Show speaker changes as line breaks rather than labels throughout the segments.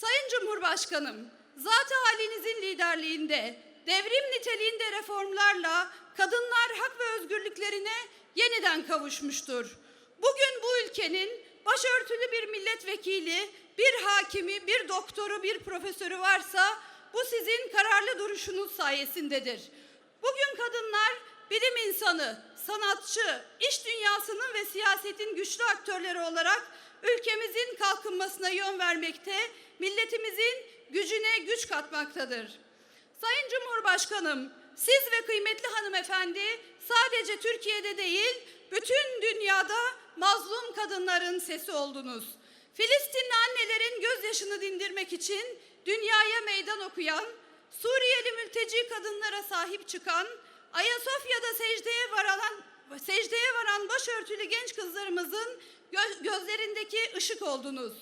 Sayın Cumhurbaşkanım, zat halinizin liderliğinde devrim niteliğinde reformlarla kadınlar hak ve özgürlüklerine yeniden kavuşmuştur. Bugün bu ülkenin başörtülü bir milletvekili, bir hakimi, bir doktoru, bir profesörü varsa bu sizin kararlı duruşunuz sayesindedir. Bugün kadınlar bilim insanı, sanatçı, iş dünyasının ve siyasetin güçlü aktörleri olarak ülkemizin kalkınmasına yön vermekte, milletimizin gücüne güç katmaktadır. Sayın Cumhurbaşkanım, siz ve kıymetli hanımefendi sadece Türkiye'de değil, bütün dünyada mazlum kadınların sesi oldunuz. Filistinli annelerin gözyaşını dindirmek için dünyaya meydan okuyan, Suriyeli mülteci kadınlara sahip çıkan, Ayasofya'da secdeye varan, secdeye varan başörtülü genç kızlarımızın gö- gözlerindeki ışık oldunuz.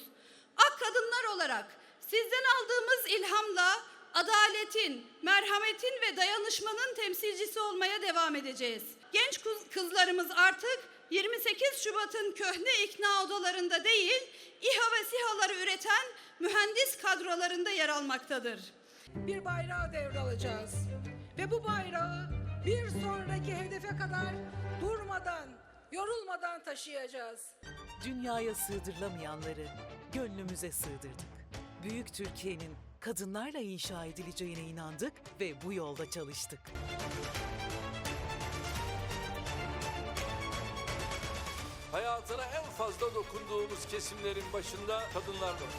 Ak kadınlar olarak sizden aldığımız ilhamla adaletin, merhametin ve dayanışmanın temsilcisi olmaya devam edeceğiz. Genç kız- kızlarımız artık 28 Şubat'ın köhne ikna odalarında değil, İHA ve SİHA'ları üreten mühendis kadrolarında yer almaktadır.
bir bayrağı devralacağız. Ve bu bayrağı bir sonraki hedefe kadar durmadan, yorulmadan taşıyacağız.
Dünyaya sığdırılamayanları gönlümüze sığdırdık. Büyük Türkiye'nin kadınlarla inşa edileceğine inandık ve bu yolda çalıştık.
Hayatına en fazla dokunduğumuz kesimlerin başında kadınlar var.